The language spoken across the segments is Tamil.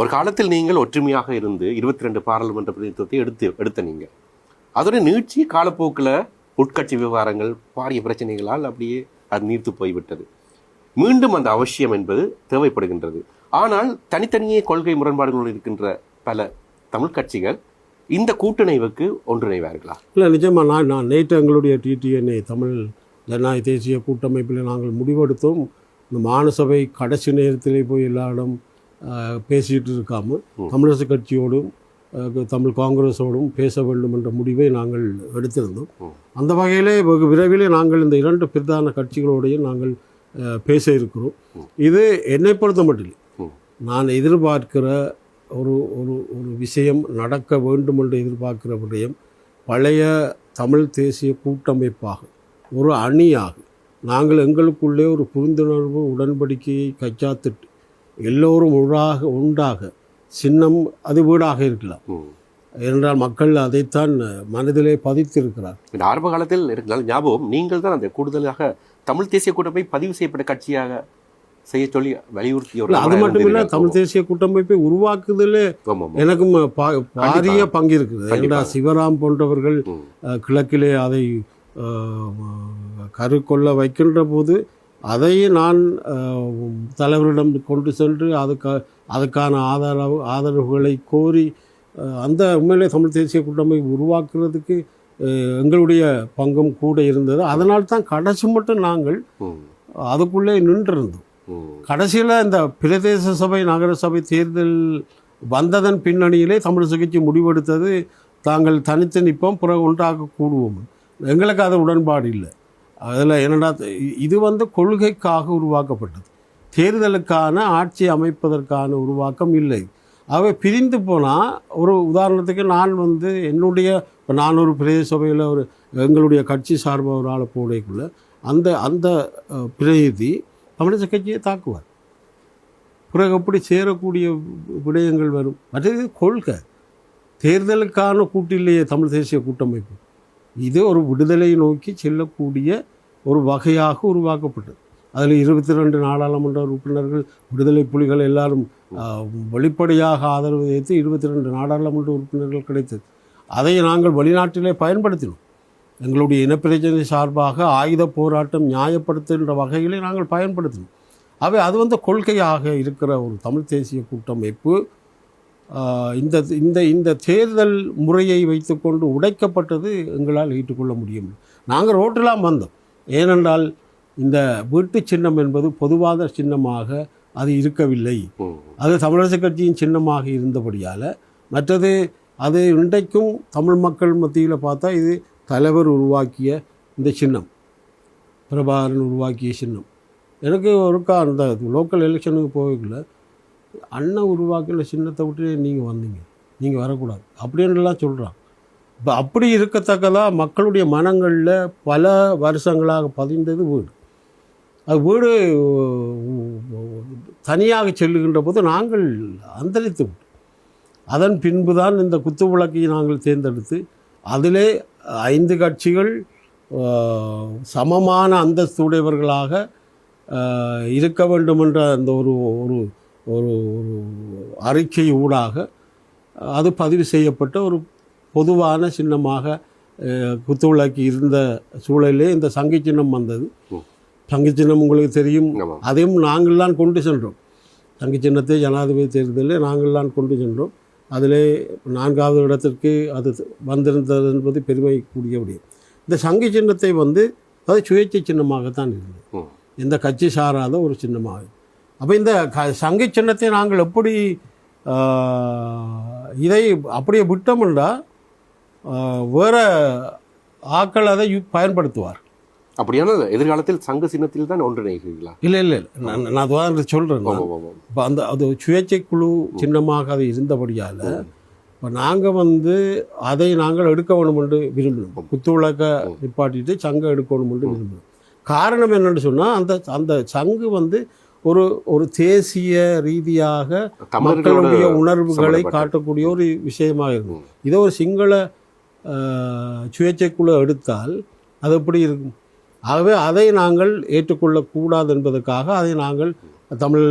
ஒரு காலத்தில் நீங்கள் ஒற்றுமையாக இருந்து இருபத்தி ரெண்டு பாராளுமன்ற பிரதிநிதித்துவத்தை எடுத்து எடுத்த நீங்கள். அதோட நீட்சி காலப்போக்கில் உட்கட்சி விவகாரங்கள் பாரிய பிரச்சனைகளால் அப்படியே அது நீர்த்து போய்விட்டது. மீண்டும் அந்த அவசியம் என்பது தேவைப்படுகின்றது. ஆனால் தனித்தனியே கொள்கை முரண்பாடுகள் இருக்கின்ற பல தமிழ் கட்சிகள் இந்த கூட்டணிவுக்கு ஒன்றிணைவார்களா? இல்லை நிஜமாக நான் நான் நேற்று எங்களுடைய டிடிஎன்ஏ தமிழ் ஜனநாயக தேசிய கூட்டமைப்பில் நாங்கள் முடிவெடுத்தோம். இந்த மாநசபை கடைசி நேரத்திலே போய் எல்லாரிடம் பேசிட்டு இருக்காமல் தமிழரசு கட்சியோடும் தமிழ் காங்கிரஸோடும் பேச வேண்டும் என்ற முடிவை நாங்கள் எடுத்திருந்தோம். அந்த வகையிலே வெகு விரைவிலே நாங்கள் இந்த இரண்டு பிரதான கட்சிகளோடையும் நாங்கள் பேச இருக்கிறோம். இது என்னை பொறுத்த மட்டும் நான் எதிர்பார்க்கிற ஒரு ஒரு ஒரு விஷயம் நடக்க வேண்டும் என்று எதிர்பார்க்கிற விடயம் பழைய தமிழ் தேசிய கூட்டமைப்பாக ஒரு அணியாக நாங்கள் எங்களுக்குள்ளே ஒரு புரிந்துணர்வு உடன்படிக்கையை கைச்சாத்திட்டு எல்லோரும் உண்டாக உண்டாக சின்னம் அது வீடாக இருக்கலாம். என்றால் மக்கள் அதைத்தான் மனதிலே பதித்திருக்கிறார் இந்த ஆரம்ப காலத்தில் இருந்தாலும் ஞாபகம் நீங்கள் தான் அந்த கூடுதலாக தமிழ் தேசிய கூட்டமை பதிவு செய்யப்பட்ட கட்சியாக செய்ய சொல்லி இல்ல, அது மட்டும் இல்லை. தமிழ் தேசிய கூட்டமைப்பை உருவாக்குதலே. எனக்கும் பாரிய பங்கு இருக்குது. ஏண்டா சிவராம் போன்றவர்கள் கிழக்கிலே அதை கருக்கொள்ள வைக்கின்ற போது அதை நான் தலைவரிடம் கொண்டு சென்று அதுக்கு அதுக்கான ஆதரவு ஆதரவுகளை கோரி அந்த உண்மையிலே தமிழ் தேசிய கூட்டமைப்பு உருவாக்குறதுக்கு எங்களுடைய பங்கும் கூட இருந்தது. அதனால் தான் கடைசி மட்டும் நாங்கள். அதுக்குள்ளே நின்றிருந்தோம். கடைசியில் இந்த பிரதேச சபை நகர சபை தேர்தல் வந்ததன் பின்னணியிலே தமிழ் கட்சி முடிவெடுத்தது. தாங்கள் தனித்து நிற்போம் பிறகு ஒன்றாக கூடுவோம். எங்களுக்கு அது உடன்பாடு இல்லை. அதில் என்னடா இது வந்து கொள்கைக்காக உருவாக்கப்பட்டது. தேர்தலுக்கான ஆட்சி அமைப்பதற்கான உருவாக்கம் இல்லை. அவை பிரிந்து போனால் ஒரு உதாரணத்துக்கு நான் வந்து என்னுடைய இப்போ நான் ஒரு பிரதேச சபையில் ஒரு எங்களுடைய கட்சி சார்பாக ஒரு ஆளை அந்த அந்த அஹ், பிரதிநிதி தமிழிசை கட்சியை தாக்குவார். பிறகு எப்படி சேரக்கூடிய விடயங்கள் வரும். மற்றது கொள்கை. தேர்தலுக்கான கூட்டிலேயே தமிழ் தேசிய கூட்டமைப்பு. இது ஒரு விடுதலை நோக்கி செல்லக்கூடிய ஒரு வகையாக உருவாக்கப்பட்டது. அதில் இருபத்தி ரெண்டு நாடாளுமன்ற உறுப்பினர்கள் விடுதலை புலிகள் எல்லாரும் வெளிப்படையாக ஆதரவு வைத்து இருபத்தி ரெண்டு நாடாளுமன்ற உறுப்பினர்கள் கிடைத்தது. அதை நாங்கள் வெளிநாட்டிலே பயன்படுத்தினோம். எங்களுடைய இனப்பிரச்சனை சார்பாக ஆயுத போராட்டம் நியாயப்படுத்துகின்ற வகையிலே நாங்கள் பயன்படுத்தினோம். அவை அது வந்து கொள்கையாக இருக்கிற ஒரு தமிழ் தேசிய கூட்டமைப்பு இந்த இந்த இந்த தேர்தல் முறையை வைத்துக்கொண்டு உடைக்கப்பட்டது எங்களால் ஏற்றுக்கொள்ள முடியும் நாங்கள் ரோட்டெல்லாம் வந்தோம். ஏனென்றால் இந்த வீட்டு சின்னம் என்பது பொதுவாத சின்னமாக அது இருக்கவில்லை. அது தமிழரசு கட்சியின் சின்னமாக இருந்தபடியால் மற்றது அது இன்றைக்கும் தமிழ் மக்கள் மத்தியில் பார்த்தா இது தலைவர் உருவாக்கிய இந்த சின்னம். பிரபாகரன் உருவாக்கிய சின்னம். எனக்கு ஒருக்கா அந்த லோக்கல் எலெக்ஷனுக்கு போகல அண்ணன் உருவாக்கின சின்னத்தை விட்டு நீங்கள் வந்தீங்க. நீங்கள் வரக்கூடாது. அப்படின்னுலாம் சொல்கிறான் இப்போ அப்படி இருக்கத்தக்கதாக மக்களுடைய மனங்களில் பல வருஷங்களாக பதிந்தது வீடு. அது வீடு தனியாக செல்லுகின்ற போது நாங்கள் அந்தரித்து விட்டோம். அதன் பின்பு தான் இந்த குத்து விளக்கை நாங்கள் தேர்ந்தெடுத்து அதிலே ஐந்து கட்சிகள் சமமான அந்தஸ்துடையவர்களாக ஆஹ், இருக்க வேண்டுமென்ற அந்த ஒரு ஒரு ஒரு ஒரு அறிக்கை ஊடாக அது பதிவு செய்யப்பட்ட ஒரு பொதுவான சின்னமாக குத்துவிளக்கு இருந்த சூழலிலே இந்த சங்கி சின்னம் வந்தது. சங்கி சின்னம் உங்களுக்கு தெரியும். அதையும் நாங்கள் தான் கொண்டு சென்றோம். தங்கி சின்னத்தை ஜனாதிபதி தேர்தலில் நாங்கள் தான் கொண்டு சென்றோம். அதிலே நான்காவது இடத்திற்கு அது வந்திருந்தது என்பது பெருமைக்குரிய விடயம். இந்த சங்கி சின்னத்தை வந்து அது சுயேட்சை சின்னமாகத்தான் இருந்தது. ம். எந்த கட்சி சாராத ஒரு சின்னமாக. அப்போ இந்த க சங்கி சின்னத்தை நாங்கள் எப்படி இதை அப்படியே விட்டோம்னா வேற ஆக்கள் அதை பயன்படுத்துவார். அப்படியான எதிர்காலத்தில் சங்க சின்னத்தில் தான் ஒன்றிணைகிறீர்களா? இல்லை இல்லை நான் நான் உதாரணத்தை சொல்கிறேன் ஆமாம், ஆமாம். இப்போ அந்த அது சுயேட்சை குழு சின்னமாக அது இருந்தபடியால் இப்போ நாங்கள் வந்து அதை நாங்கள் எடுக்க வேணும் என்று விரும்பினோம் குத்து விளக்க நிப்பாட்டிட்டு சங்கம் எடுக்கணும் என்று விரும்பினோம் காரணம் என்னன்னு சொன்னால் அந்த அந்த சங்கு வந்து ஒரு ஒரு தேசிய ரீதியாக மக்களுடைய உணர்வுகளை காட்டக்கூடிய ஒரு விஷயமாக இருக்கும். இதை ஒரு சிங்கள சுயேட்சைக்குழு எடுத்தால் அது எப்படி இருக்கும்? ஆகவே அதை நாங்கள் ஏற்றுக்கொள்ளக்கூடாது என்பதற்காக அதை நாங்கள் தமிழ்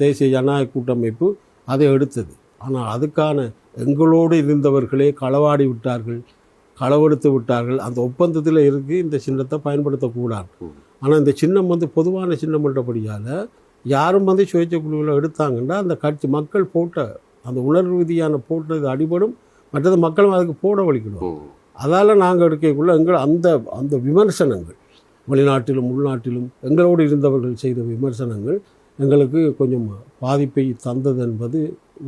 தேசிய ஜனநாயக கூட்டமைப்பு அதை எடுத்தது. ஆனால் அதுக்கான எங்களோடு இருந்தவர்களே களவாடி விட்டார்கள் களவெடுத்து விட்டார்கள். அந்த ஒப்பந்தத்தில் இருக்கு இந்த சின்னத்தை பயன்படுத்தக்கூடாது. ஆனால் இந்த சின்னம் வந்து பொதுவான சின்னம் என்றபடியால் யாரும் வந்து சுயேட்சை குழுவில் எடுத்தாங்கன்னா அந்த கட்சி மக்கள் போட்ட அந்த உணர்வு ரீதியான போட்டது அடிபடும். மற்றது மக்களும் அதுக்கு போட வலிக்கணும் ம். அதால் நாங்கள் எடுக்கக்குள்ள எங்கள் அந்த அந்த விமர்சனங்கள் வெளிநாட்டிலும் உள்நாட்டிலும் எங்களோடு இருந்தவர்கள் செய்த விமர்சனங்கள் எங்களுக்கு கொஞ்சம் பாதிப்பை தந்தது என்பது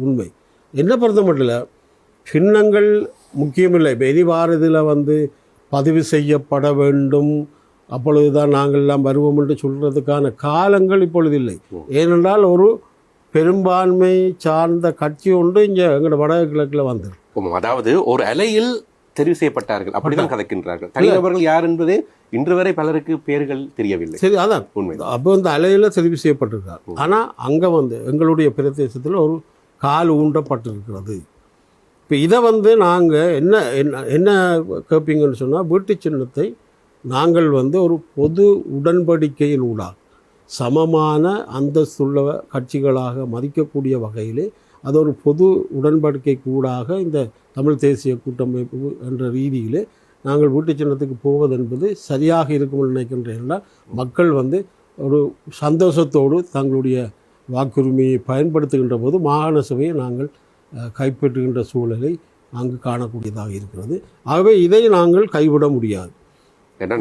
உண்மை. என்ன பொறுத்த மட்டும் சின்னங்கள் முக்கியமில்லை. இப்போ இனி வாரதில் வந்து பதிவு செய்யப்பட வேண்டும். அப்பொழுதுதான் நாங்கள் எல்லாம் வருவோம் என்று சொல்கிறதுக்கான காலங்கள் இப்பொழுது இல்லை. ஏனென்றால் ஒரு பெரும்பான்மை சார்ந்த கட்சி ஒன்று இங்கே எங்களோட வடக்கு கிழக்கில் வந்தது ஆமாம், அதாவது ஒரு அலையில் தெரிவு செய்யப்பட்டார்கள். அப்படிதான் கதைக்கின்றார்கள். தனிநபர்கள் யார் என்பதே இன்று வரை பலருக்கு பெயர்கள் தெரியவில்லை. சரி அதான். உண்மை அப்போ இந்த அலையில் தெரிவு செய்யப்பட்டிருக்கார் ஆனால் அங்கே வந்து எங்களுடைய பிரதேசத்தில் ஒரு கால் ஊண்டப்பட்டிருக்கிறது. இப்போ இதை வந்து நாங்கள் என்ன என்ன என்ன கேட்பீங்கன்னு சொன்னால் வீட்டு சின்னத்தை நாங்கள் வந்து ஒரு பொது உடன்படிக்கையின் ஊடாக சமமான அந்தஸ்துள்ள கட்சிகளாக மதிக்கக்கூடிய வகையிலே அது ஒரு பொது உடன்படிக்கை கூடாக இந்த தமிழ் தேசிய கூட்டமைப்பு என்ற ரீதியிலே நாங்கள் வீட்டு சின்னத்துக்கு போவது என்பது சரியாக இருக்கும்னு நினைக்கின்றேன்னா என்றால் மக்கள் வந்து ஒரு சந்தோஷத்தோடு தங்களுடைய வாக்குரிமையை பயன்படுத்துகின்ற போது மாகாண சபையை நாங்கள் கைப்பற்றுகின்ற சூழலை அங்கு காணக்கூடியதாக இருக்கிறது. ஆகவே இதை நாங்கள் கைவிட முடியாது. ஏன்னா